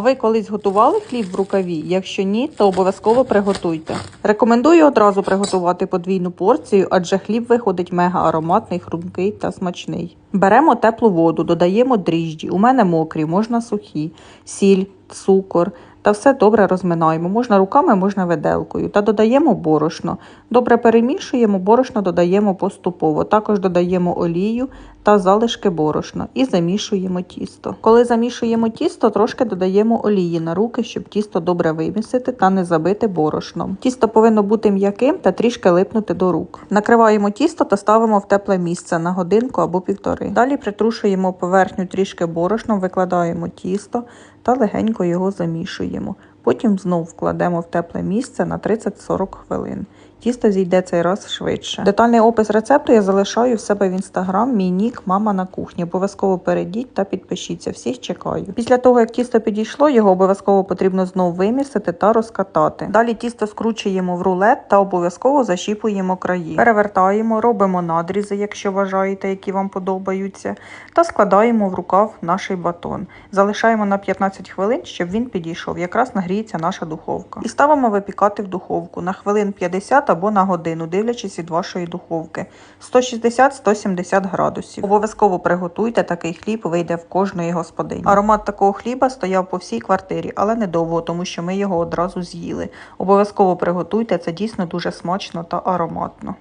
Ви колись готували хліб в рукаві? Якщо ні, то обов'язково приготуйте. Рекомендую одразу приготувати подвійну порцію, адже хліб виходить мега ароматний, хрумкий та смачний. Беремо теплу воду, додаємо дріжджі. У мене мокрі, можна сухі, сіль, цукор. Та все добре розминаємо. Можна руками, можна виделкою. Та додаємо борошно. Добре перемішуємо, борошно додаємо поступово. Також додаємо олію та залишки борошна і замішуємо тісто. Коли замішуємо тісто, трошки додаємо олії на руки, щоб тісто добре вимісити та не забити борошном. Тісто повинно бути м'яким та трішки липнути до рук. Накриваємо тісто та ставимо в тепле місце на годинку або півтори. Далі притрушуємо поверхню трішки борошном, викладаємо тісто та легенько його замішуємо. Guillermo. Потім знову вкладемо в тепле місце на 30-40 хвилин. Тісто зійде цей раз швидше. Детальний опис рецепту я залишаю в себе в інстаграм. Мій нік мама на кухні. Обов'язково перейдіть та підпишіться. Всіх чекаю. Після того, як тісто підійшло, його обов'язково потрібно знову вимісити та розкатати. Далі тісто скручуємо в рулет та обов'язково защіпуємо краї. Перевертаємо, робимо надрізи, якщо вважаєте, які вам подобаються, та складаємо в рукав наш батон. Залишаємо на 15 хвилин, щоб він підійшов. Якраз нагріється наша духовка. І ставимо випікати в духовку на хвилин 50 або на годину, дивлячись від вашої духовки. 160-170 градусів. Обов'язково приготуйте такий хліб, вийде в кожної господині. Аромат такого хліба стояв по всій квартирі, але недовго, тому що ми його одразу з'їли. Обов'язково приготуйте, це дійсно дуже смачно та ароматно.